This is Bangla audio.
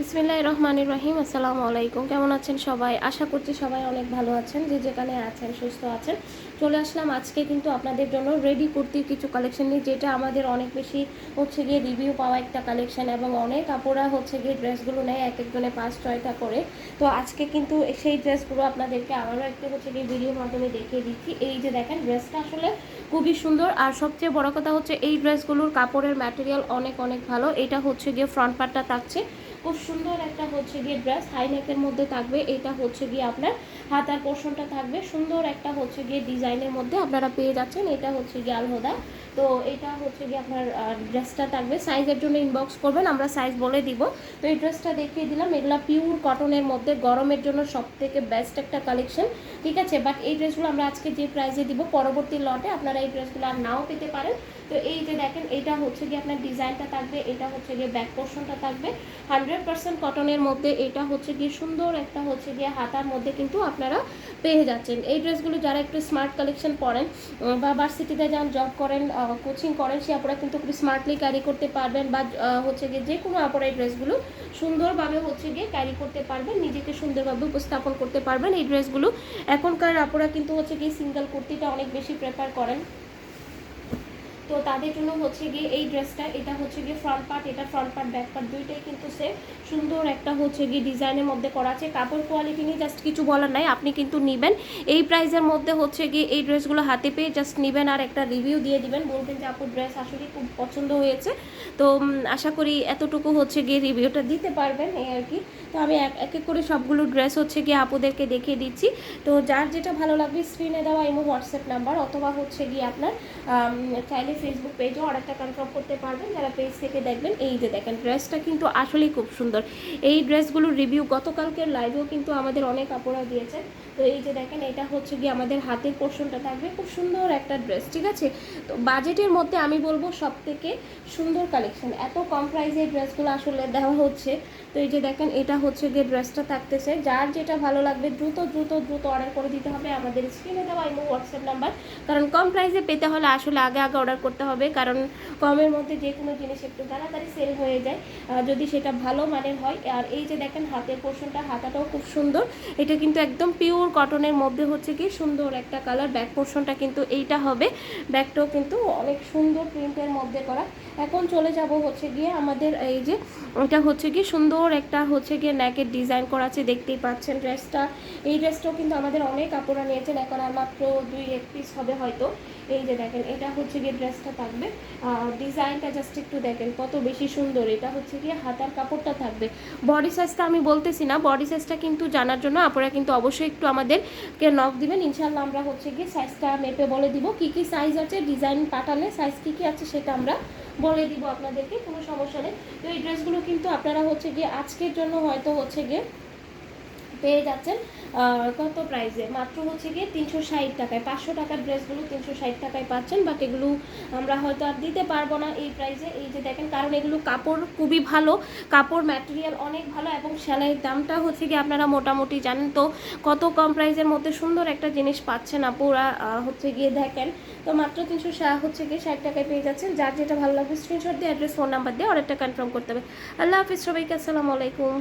বিসমিল্লাহ রহমানির রহিম আসসালামু আলাইকুম কেমন আছেন সবাই? আশা করছি সবাই অনেক ভালো আছেন, যে যেখানে আছেন, সুস্থ আছেন। চলে আসলাম আজকে কিন্তু আপনাদের জন্য রেডি কুর্তির কিছু কালেকশন নিয়ে, যেটা আমাদের অনেক বেশি হচ্ছে গিয়ে রিভিউ পাওয়া একটা কালেকশন এবং অনেক কাপড়া হচ্ছে গিয়ে ড্রেসগুলো নেয় এক একজনে পাঁচ ছয়টা করে। তো আজকে কিন্তু সেই ড্রেসগুলো আপনাদেরকে আবারও একটু হচ্ছে গিয়ে ভিডিওর মাধ্যমে দেখিয়ে দিচ্ছি। এই যে দেখেন ড্রেসটা আসলে খুবই সুন্দর। আর সবচেয়ে বড় কথা হচ্ছে, এই ড্রেসগুলোর কাপড়ের ম্যাটেরিয়াল অনেক অনেক ভালো। এটা হচ্ছে গিয়ে ফ্রন্ট পার্টটা থাকছে। খুব সুন্দর একটা হচ্ছে গিয়ে ড্রেস হাই নেকের মধ্যে থাকবে, এটা হচ্ছে গিয়ে আপনার হাতার পোর্শনটা থাকবে। সুন্দর একটা হচ্ছে গিয়ে ডিজাইনের মধ্যে আপনারা পেয়ে যাচ্ছেন, এটা হচ্ছে গিয়ে আলহদা। তো এটা হচ্ছে গিয়ে আপনার ড্রেসটা থাকবে। সাইজের জন্য ইনবক্স করবেন, আমরা সাইজ বলে দিব। তো এই ড্রেসটা দেখিয়ে দিলাম, এগুলা পিওর কটনের মধ্যে, গরমের জন্য সব থেকে বেস্ট একটা কালেকশন ঠিক আছে? বাট এই ড্রেসগুলো আমরা আজকে যে প্রাইসে দিব, পরবর্তী লটে আপনারা এই ড্রেসগুলো আর নাও পেতে পারেন। তো এই যে দেখেন, এটা হচ্ছে গিয়ে আপনার ডিজাইনটা থাকবে, এটা হচ্ছে গিয়ে ব্যাক পোর্শনটা থাকবে। হান্ড্রেড পার্সেন্ট কটনের মধ্যে এটা হচ্ছে গিয়ে সুন্দর একটা হচ্ছে গিয়ে হাতার মধ্যে কিন্তু আপনারা পেয়ে যাচ্ছেন। এই ড্রেসগুলো যারা একটু স্মার্ট কালেকশন পরেন বা ভার্সিটিতে যান জব করেন কোচিং করেন, সে আপনারা কিন্তু খুব স্মার্টলি ক্যারি করতে পারবেন বা হচ্ছে গিয়ে যে কোনো আপনারা এই ড্রেসগুলো সুন্দরভাবে হচ্ছে গিয়ে ক্যারি করতে পারবেন, নিজেকে সুন্দরভাবে উপস্থাপন করতে পারবেন। এই ড্রেসগুলো এখনকার আপনারা কিন্তু হচ্ছে গিয়ে সিঙ্গেল কুর্তিটা অনেক বেশি প্রেফার করেন। তো তাদের জন্য হচ্ছে গিয়ে এই ড্রেসটা, এটা হচ্ছে গিয়ে ফ্রন্ট পার্ট এটা ফ্রন্ট পার্ট ব্যাক পার্ট দুইটাই কিন্তু সেম সুন্দর একটা হচ্ছে গিয়ে ডিজাইনের মধ্যে করা আছে। কাপড় কোয়ালিটি নিয়ে জাস্ট কিছু বলার নাই, আপনি কিন্তু নেবেন। এই প্রাইসের মধ্যে হচ্ছে গিয়ে এই ড্রেসগুলো হাতে পেয়ে জাস্ট নেবেন আর একটা রিভিউ দিয়ে দিবেন। বলবেন যে আপুর ড্রেস আসলে খুব পছন্দ হয়েছে। তো আশা করি এতটুকু হচ্ছে গিয়ে রিভিউটা দিতে পারবেন এই আর কি। তো আমি এক এক করে সবগুলো ড্রেস হচ্ছে গিয়ে আপুদেরকে দেখিয়ে দিচ্ছি। তো যার যেটা ভালো লাগবে স্ক্রিনে দেওয়া ইমো হোয়াটসঅ্যাপ নাম্বার অথবা হচ্ছে গিয়ে আপনার চাইলে ফেসবুক পেজও অর্ডারটা কনফার্ম করতে পারবেন। যারা পেজ থেকে দেখবেন, এই যে দেখেন ড্রেসটা কিন্তু আসলেই খুব সুন্দর। এই ড্রেসগুলোর রিভিউ গতকালকের লাইভেও কিন্তু আমাদের অনেক কাপড়া দিয়েছেন। তো এই যে দেখেন, এটা হচ্ছে গিয়ে আমাদের হাতের পোর্শনটা থাকবে। খুব সুন্দর একটা ড্রেস ঠিক আছে? তো বাজেটের মধ্যে আমি বলব সব থেকে সুন্দর কালেকশন এত কম প্রাইসে ড্রেসগুলো আসলে দেওয়া হচ্ছে। তো এই যে দেখেন, এটা হচ্ছে গিয়ে ড্রেসটা থাকতেছে। যার যেটা ভালো লাগবে, দ্রুত দ্রুত দ্রুত অর্ডার করে দিতে হবে। আমাদের স্ক্রিনে দেওয়া ইমো হোয়াটসঅ্যাপ নাম্বার কারণ কম প্রাইসে পেতে হলে আসলে আগে আগে অর্ডার করতে হবে, কারণ কমের মধ্যে যে কোনো জিনিস একটু তাড়াতাড়ি সেল হয়ে যায়। যদি সেটা ভালো মানের হয়, আর এই যে দেখেন হাতের পোর্শনটা হাতাটাও খুব সুন্দর। এটা কিন্তু একদম পিওর কটনের মধ্যে হচ্ছে কি, সুন্দর একটা কালার ব্যাক পোর্শনটা কিন্তু এইটা হবে। ব্যাকটাও কিন্তু অনেক সুন্দর প্রিন্টের মধ্যে করা। এখন চলে যাব হচ্ছে গিয়ে আমাদের এই যে, এটা হচ্ছে কি সুন্দর একটা হচ্ছে গিয়ে ন্যাকের ডিজাইন করা আছে। দেখতেই পাচ্ছেন ড্রেসটা এই ড্রেসটাও কিন্তু আমাদের অনেক কাপড়া নিয়েছেন। এখন আর মাত্র দুই এক পিস হবে হয়তো। এই যে দেখেন, এটা হচ্ছে গিয়ে ড্রেসটা থাকবে। ডিজাইনটা জাস্ট একটু দেখেন, কত বেশি সুন্দর। এটা হচ্ছে গিয়ে হাতার কাপড়টা থাকবে। বডি সাইজটা আমি বলতেছি না বডি সাইজটা কিন্তু জানার জন্য আপনারা কিন্তু অবশ্যই একটু আমাদেরকে নক দিবেন। ইনশাল্লাহ আমরা হচ্ছে গিয়ে সাইজটা মেপে বলে দিব, কি কি সাইজ আছে ডিজাইন পাঠালে সাইজ কি কি আছে সেটা আমরা বলে দিব আপনাদেরকে, কোনো সমস্যা নেই। তো এই ড্রেসগুলো কিন্তু আপনারা হচ্ছে গিয়ে আজকের জন্য হয়তো হচ্ছে গিয়ে পেয়ে যাচ্ছেন। কত প্রাইসে মাত্র হচ্ছে গিয়ে তিনশো ষাট টাকায়। পাঁচশো টাকার ড্রেসগুলো তিনশো ষাট টাকায় পাচ্ছেন বাট এগুলো আমরা হয়তো আর দিতে পারব না এই প্রাইসে এই যে দেখেন, কারণ এগুলো কাপড় খুবই ভালো, কাপড় ম্যাটেরিয়াল অনেক ভালো এবং সেলাইয়ের দামটা হচ্ছে গিয়ে আপনারা মোটামুটি জানেন তো, কত কম প্রাইসের মধ্যে সুন্দর একটা জিনিস পাচ্ছেন আপুরা হচ্ছে গিয়ে দেখেন। তো মাত্র তিনশো হচ্ছে গিয়ে ষাট টাকায় পেয়ে যাচ্ছেন। যার যেটা ভালো লাগবে স্ক্রিনশট দিয়ে অ্যাড্রেস ফোন নাম্বার দিয়ে অর্ডারটা কনফার্ম করতে হবে। আল্লাহ হাফিজ সবাইকে, আসসালামু আলাইকুম।